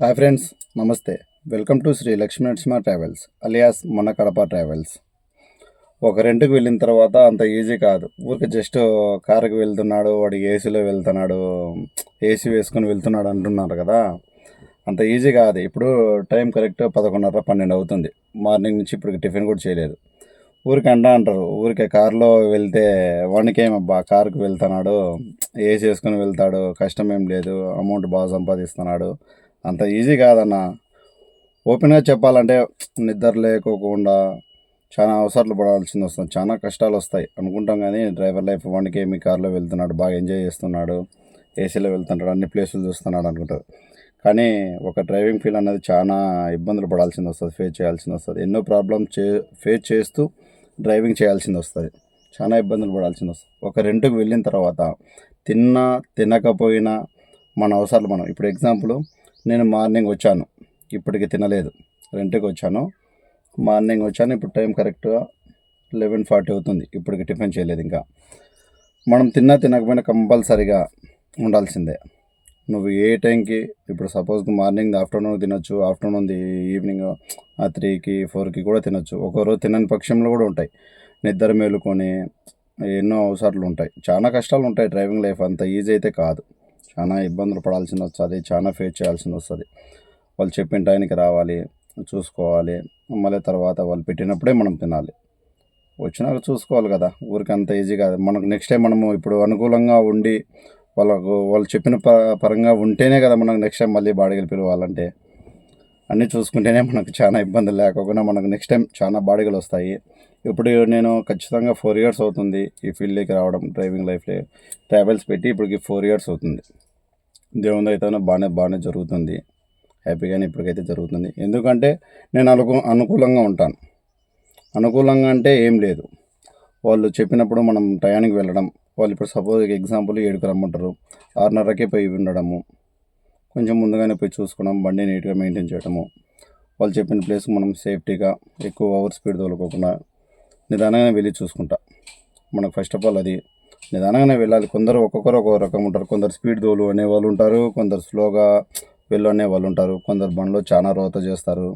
Hi friends నమస్తే. Welcome to Shri Lakshmi Narasimha travels alias మన Kadapa travels ఒక రెంట్కి వెళ్ళిన తర్వాత అంత ఈజీ కాదు. ఊరికి జస్ట్ కారుకి వెళ్తున్నాడు వాడు ఏసీలో వెళ్తున్నాడు ఏసీ వేసుకొని వెళ్తున్నాడు అంటున్నారు కదా. అంత ఈజీ కాదు. ఇప్పుడు టైం కరెక్ట్ పదకొండున్నర పన్నెండు అవుతుంది. మార్నింగ్ నుంచి ఇప్పుడు టిఫిన్ కూడా చేయలేదు. ఊరికి అంటా అంటారు. ఊరికే కారులో వెళ్తే వానికేమబ్బా కారుకి వెళ్తున్నాడు ఏసీ వేసుకొని వెళ్తాడు కష్టం ఏం లేదు అమౌంట్ బాగా సంపాదిస్తున్నాడు. అంత ఈజీ కాదన్న. ఓపెన్గా చెప్పాలంటే నిద్ర లేకోకుండా చాలా అవసరాలు పడాల్సింది వస్తుంది. చాలా కష్టాలు వస్తాయి. అనుకుంటాం కానీ డ్రైవర్ లైఫ్ వాడికి మీ కార్లో వెళ్తున్నాడు బాగా ఎంజాయ్ చేస్తున్నాడు ఏసీలో వెళ్తున్నాడు అన్ని ప్లేసులు చూస్తున్నాడు అనుకుంటారు కానీ ఒక డ్రైవింగ్ ఫీల్ అనేది చాలా ఇబ్బందులు పడాల్సింది వస్తుంది ఫేస్ చేయాల్సింది వస్తుంది. ఎన్నో ప్రాబ్లమ్స్ చే ఫేస్ చేస్తూ డ్రైవింగ్ చేయాల్సింది వస్తుంది. చాలా ఇబ్బందులు పడాల్సింది వస్తుంది. ఒక రెంట్కి వెళ్ళిన తర్వాత తిన్నా తినకపోయినా మన అవసరాలు మనం ఇప్పుడు ఎగ్జాంపుల్ నేను మార్నింగ్ వచ్చాను. ఇప్పటికి తినలేదు. రెంట్కి వచ్చాను. మార్నింగ్ వచ్చాను. ఇప్పుడు టైం కరెక్ట్గా లెవెన్ ఫార్టీ అవుతుంది. ఇప్పటికి టిఫిన్ చేయలేదు ఇంకా. మనం తిన్నా తినకపోయినా కంపల్సరిగా ఉండాల్సిందే. నువ్వు ఏ టైంకి ఇప్పుడు సపోజ్ మార్నింగ్ ఆఫ్టర్నూన్ తినొచ్చు ఆఫ్టర్నూన్ ఈవినింగ్ త్రీకి ఫోర్కి కూడా తినొచ్చు. ఒకరోజు తినని పక్షంలో కూడా ఉంటాయి. నిద్ర మేలుకొని ఎన్నో అవసరాలు ఉంటాయి. చాలా కష్టాలు ఉంటాయి డ్రైవింగ్ లైఫ్ అంత ఈజీ అయితే కాదు. చాలా ఇబ్బందులు పడాల్సి వస్తుంది చాలా ఫేస్ చేయాల్సి వస్తుంది. వాళ్ళు చెప్పిన టైంకి రావాలి చూసుకోవాలి మళ్ళీ తర్వాత వాళ్ళు పెట్టినప్పుడే మనం తినాలి. వచ్చినాక చూసుకోవాలి కదా ఊరికి అంత ఈజీ కాదు. మనకు నెక్స్ట్ టైం మనము ఇప్పుడు అనుకూలంగా ఉండి వాళ్ళకు వాళ్ళు చెప్పిన ప పరంగా ఉంటేనే కదా మనకు నెక్స్ట్ టైం మళ్ళీ బాడీలు పిలవాలంటే. అన్నీ చూసుకుంటేనే మనకు చాలా ఇబ్బందులు లేకుండా మనకు నెక్స్ట్ టైం చాలా బాడీలు వస్తాయి. ఇప్పుడు నేను ఖచ్చితంగా ఫోర్ ఇయర్స్ అవుతుంది ఈ ఫీల్డ్లోకి రావడం డ్రైవింగ్ లైఫ్లో ట్రావెల్స్ పెట్టి ఇప్పటికి ఫోర్ ఇయర్స్ అవుతుంది. దేవుని అయితే బాగానే బాగానే జరుగుతుంది. హ్యాపీగానే ఇప్పటికైతే జరుగుతుంది. ఎందుకంటే నేను అనుకూ అనుకూలంగా ఉంటాను. అనుకూలంగా అంటే ఏం లేదు. వాళ్ళు చెప్పినప్పుడు మనం టయానికి వెళ్ళడం వాళ్ళు ఇప్పుడు సపోజ్ ఎగ్జాంపుల్ ఏడుకు రమ్మంటారు. ఆరున్నరకే పోయి ఉండడము. కొంచెం ముందుగానే పోయి చూసుకోవడం బండి నీట్గా మెయింటైన్ చేయడము. వాళ్ళు చెప్పిన ప్లేస్ మనం సేఫ్టీగా ఎక్కువ ఓవర్ స్పీడ్ తోలుకోకుండా నిదానంగా వెళ్ళి చూసుకుంటా. మనకు ఫస్ట్ ఆఫ్ ఆల్ అది నిదానంగానే వెళ్ళాలి. కొందరు ఒక్కొక్కరు ఒక్కొక్క రకం ఉంటారు. కొందరు స్పీడ్ తోలు అనే వాళ్ళు ఉంటారు. కొందరు స్లోగా వెళ్ళు అనే వాళ్ళు ఉంటారు. కొందరు బండ్లో చాలా రోత చేస్తారు.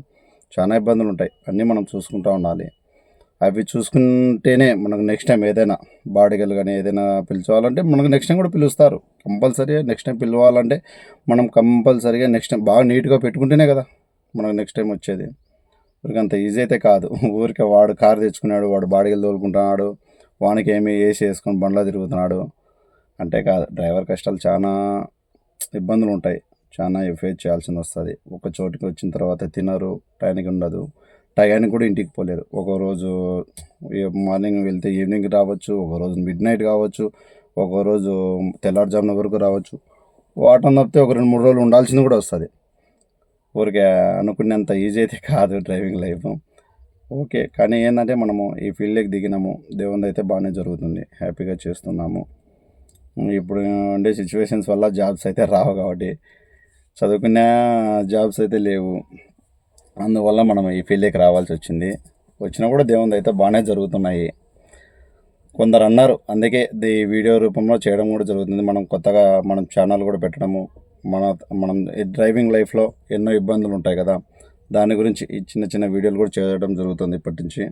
చాలా ఇబ్బందులు ఉంటాయి. అన్నీ మనం చూసుకుంటూ ఉండాలి. అవి చూసుకుంటేనే మనకు నెక్స్ట్ టైం ఏదైనా బాడీగలు కానీ ఏదైనా పిలుచుకోవాలంటే మనకు నెక్స్ట్ టైం కూడా పిలుస్తారు. కంపల్సరీగా నెక్స్ట్ టైం పిలవాలంటే మనం కంపల్సరీగా నెక్స్ట్ టైం బాగా నీట్గా పెట్టుకుంటేనే కదా మనకు నెక్స్ట్ టైం వచ్చేది. ఊరికి అంత ఈజీ అయితే కాదు. ఊరికే వాడు కారు తెచ్చుకున్నాడు వాడు బాడీగలు తోలుకుంటున్నాడు వానికి ఏమి ఏసీ వేసుకొని బండ్లో తిరుగుతున్నాడు. అంటే కాదు డ్రైవర్ కష్టాలు చాలా ఇబ్బందులు ఉంటాయి చాలా ఫేస్ చేయాల్సి వస్తుంది ఒక చోటుకి వచ్చిన తర్వాత తినరు టైంకి ఉండదు. టయానికి కూడా ఇంటికి పోలేరు. ఒక రోజు మార్నింగ్ వెళ్తే ఈవినింగ్ రావచ్చు ఒక రోజు మిడ్ నైట్ కావచ్చు ఒక రోజు తెల్లారుజామున వరకు రావచ్చు. వాటర్ తప్పితే ఒక రెండు మూడు రోజులు ఉండాల్సింది కూడా వస్తుంది. ఊరికే అనుకునేంత ఈజీ అయితే కాదు డ్రైవింగ్ లైఫ్. ఓకే. కానీ ఏంటంటే మనము ఈ ఫీల్డ్కి దిగినాము. దేవుని అయితే బాగానే జరుగుతుంది. హ్యాపీగా చేస్తున్నాము. ఇప్పుడు ఉండే సిచ్యువేషన్స్ వల్ల జాబ్స్ అయితే రావు కాబట్టి చదువుకునే జాబ్స్ అయితే లేవు. అందువల్ల మనం ఈ ఫీల్డ్కి రావాల్సి వచ్చింది. వచ్చినా కూడా దేవుని అయితే బాగానే జరుగుతున్నాయి. కొందరు అన్నారు. అందుకే ఈ వీడియో రూపంలో చేయడం కూడా జరుగుతుంది. మనం కొత్తగా మనం ఛానల్ కూడా పెట్టడము. మన మనం డ్రైవింగ్ లైఫ్లో ఎన్నో ఇబ్బందులు ఉంటాయి కదా. దాని గురించి ఈ చిన్న చిన్న వీడియోలు కూడా చేయడం జరుగుతుంది ఇప్పటి నుంచి.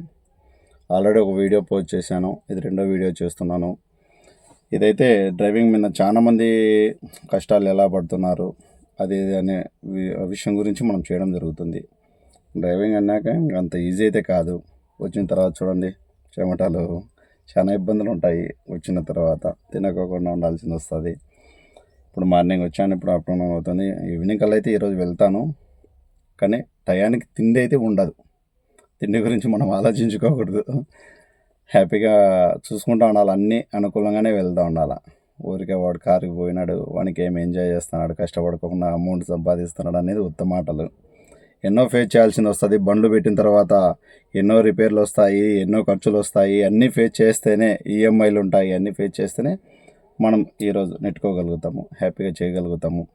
ఆల్రెడీ ఒక వీడియో పోస్ట్ చేశాను. ఇది రెండో వీడియో చేస్తున్నాను. ఇదైతే డ్రైవింగ్ మీద చాలామంది కష్టాలు ఎలా పడుతున్నారు అది ఇది అనే విషయం గురించి మనం చేయడం జరుగుతుంది. డ్రైవింగ్ అన్నాక అంత ఈజీ అయితే కాదు. వచ్చిన తర్వాత చూడండి చెమటలు చాలా ఇబ్బందులు ఉంటాయి వచ్చిన తర్వాత. తినకోకుండా ఉండాల్సింది వస్తుంది. ఇప్పుడు మార్నింగ్ వచ్చాను ఇప్పుడు ఆఫ్టర్నూన్ అవుతుంది. ఈవినింగ్ కల్లా అయితే ఈరోజు వెళ్తాను. కానీ టయానికి తిండి అయితే ఉండదు. తిండి గురించి మనం ఆలోచించుకోకూడదు. హ్యాపీగా చూసుకుంటూ ఉండాలి. అన్నీ అనుకూలంగానే వెళ్తూ ఉండాలి. ఊరికే వాడు కారుకి పోయినాడు వానికి ఏం ఎంజాయ్ చేస్తున్నాడు కష్టపడుకోకుండా అమౌంట్ సంపాదిస్తున్నాడు అనేది ఉత్తమ మాటలు. ఎన్నో ఫేస్ చేయాల్సింది వస్తుంది. బండ్లు పెట్టిన తర్వాత ఎన్నో రిపేర్లు వస్తాయి ఎన్నో ఖర్చులు వస్తాయి. అన్నీ ఫేస్ చేస్తేనే ఈఎంఐలు ఉంటాయి. అన్నీ ఫేస్ చేస్తేనే మనం ఈరోజు నెట్టుకోగలుగుతాము హ్యాపీగా చేయగలుగుతాము.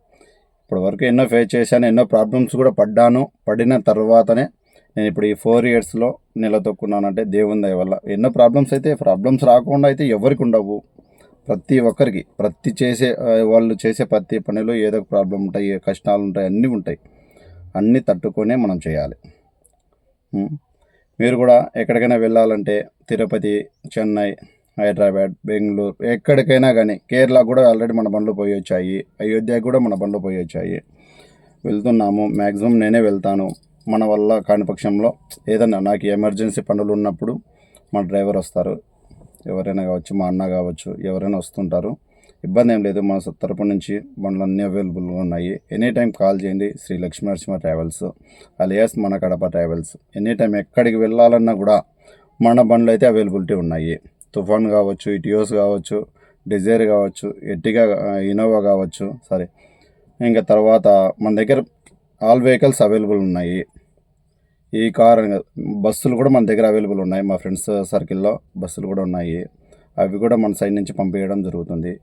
ఇప్పటి వరకు ఎన్నో ఫేస్ చేశాను ఎన్నో ప్రాబ్లమ్స్ కూడా పడ్డాను. పడిన తర్వాతనే నేను ఇప్పుడు ఈ ఫోర్ ఇయర్స్లో నిలదొక్కున్నానంటే దేవుని దయ వల్ల ఎన్నో ప్రాబ్లమ్స్ అయితే ప్రాబ్లమ్స్ రాకుండా అయితే ఎవరికి ఉండవు. ప్రతి ఒక్కరికి ప్రతి చేసే వాళ్ళు చేసే ప్రతి పనిలో ఏదో ఒక ప్రాబ్లం ఉంటాయి ఏ కష్టాలు ఉంటాయి అన్నీ ఉంటాయి. అన్నీ తట్టుకొనే మనం చేయాలి. మీరు కూడా ఎక్కడికైనా వెళ్ళాలంటే తిరుపతి చెన్నై హైదరాబాద్ బెంగళూరు ఎక్కడికైనా కానీ కేరళ కూడా ఆల్రెడీ మన బండ్లు పోయి వచ్చాయి. అయోధ్య కూడా మన బండ్లు పోయి వచ్చాయి. వెళ్తున్నాము. మ్యాక్సిమం నేనే వెళ్తాను. మన వల్ల కాని పక్షంలో ఏదన్నా నాకు ఎమర్జెన్సీ పనులు ఉన్నప్పుడు మా డ్రైవర్ వస్తారు. ఎవరైనా కావచ్చు మా అన్న కావచ్చు ఎవరైనా వస్తుంటారు. ఇబ్బంది ఏం లేదు. మన తరపు నుంచి బండ్లు అన్నీ అవైలబుల్గా ఉన్నాయి. ఎనీ టైం కాల్ చేయండి. శ్రీ లక్ష్మీ నరసింహ ట్రావెల్స్ అలియాస్ మన కడప ట్రావెల్స్. ఎనీ టైం ఎక్కడికి వెళ్ళాలన్నా కూడా మన బండ్లు అయితే అవైలబిలిటీ ఉన్నాయి. తుఫాన్ కావచ్చు ఇటియోస్ కావచ్చు డిజైర్ కావచ్చు ఎట్టిగా ఇనోవా కావచ్చు సరే. ఇంకా తర్వాత మన దగ్గర ఆల్ వెహికల్స్ అవైలబుల్ ఉన్నాయి. ఈ కార్ బస్సులు కూడా మన దగ్గర అవైలబుల్ ఉన్నాయి. మా ఫ్రెండ్స్ సర్కిల్లో బస్సులు కూడా ఉన్నాయి. అవి కూడా మన సైడ్ నుంచి పంపించడం జరుగుతుంది.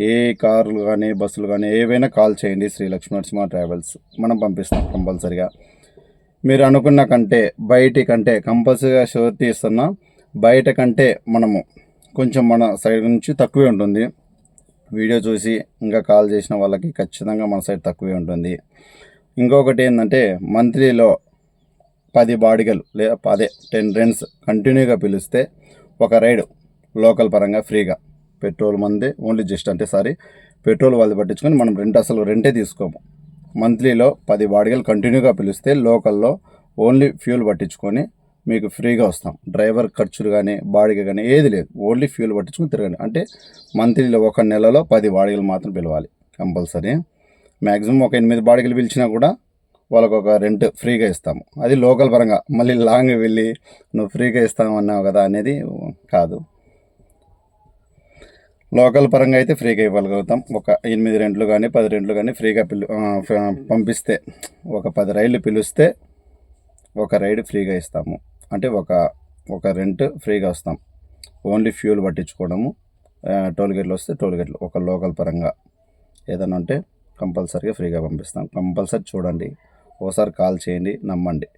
ఏ కార్లు కానీ బస్సులు కానీ ఏవైనా కాల్ చేయండి. శ్రీ లక్ష్మీ నరసింహ ట్రావెల్స్. మనం పంపిస్తాం కంపల్సరిగా. మీరు అనుకున్న కంటే బయటి కంటే కంపల్సరీగా షూరిటీ ఇస్తున్నా బయట కంటే మనము కొంచెం మన సైడ్ నుంచి తక్కువే ఉంటుంది. వీడియో చూసి ఇంకా కాల్ చేసిన వాళ్ళకి ఖచ్చితంగా మన సైడ్ తక్కువే ఉంటుంది. ఇంకొకటి ఏంటంటే మంత్లీలో పది బాడిగలు లేదా అదే టెన్ రెంట్స్ కంటిన్యూగా పిలిస్తే ఒక రైడ్ లోకల్ పరంగా ఫ్రీగా. పెట్రోల్ మంది ఓన్లీ జస్ట్ అంటే సారీ పెట్రోల్ వాళ్ళు పట్టించుకొని మనం రెంట్ అసలు రెంటే తీసుకోము. మంత్లీలో పది బాడిగలు కంటిన్యూగా పిలిస్తే లోకల్లో ఓన్లీ ఫ్యూల్ పట్టించుకొని మీకు ఫ్రీగా వస్తాం. డ్రైవర్ ఖర్చులు కానీ బాడిగ కానీ ఏది లేదు. ఓన్లీ ఫ్యూల్ పట్టించుకుని తిరగండి. అంటే మంత్లీలో ఒక నెలలో పది బాడిగలు మాత్రం పిలవాలి కంపల్సరీ. మ్యాక్సిమం ఒక ఎనిమిది బాడిగలు పిలిచినా కూడా వాళ్ళకు ఒక రెంట్ ఫ్రీగా ఇస్తాము. అది లోకల్ పరంగా. మళ్ళీ లాంగ్ వెళ్ళి నువ్వు ఫ్రీగా ఇస్తామన్నావు కదా అనేది కాదు. లోకల్ పరంగా అయితే ఫ్రీగా ఇవ్వగలుగుతాం. ఒక ఎనిమిది రెంట్లు కానీ పది రెంట్లు కానీ ఫ్రీగా పిలు పంపిస్తే ఒక పది రైళ్ళు పిలిస్తే ఒక రైడ్ ఫ్రీగా ఇస్తాము. అంటే ఒక ఒక రెంట్ ఫ్రీగా వస్తాం. ఓన్లీ ఫ్యూల్ పట్టించుకోవడము టోల్ గేట్లు వస్తే టోల్ గేట్లు ఒక లోకల్ పరంగా. ఏదైనా ఉంటే కంపల్సరీగా ఫ్రీగా పంపిస్తాం. కంపల్సరీ చూడండి. ఓసారి కాల్ చేయండి నమ్మండి.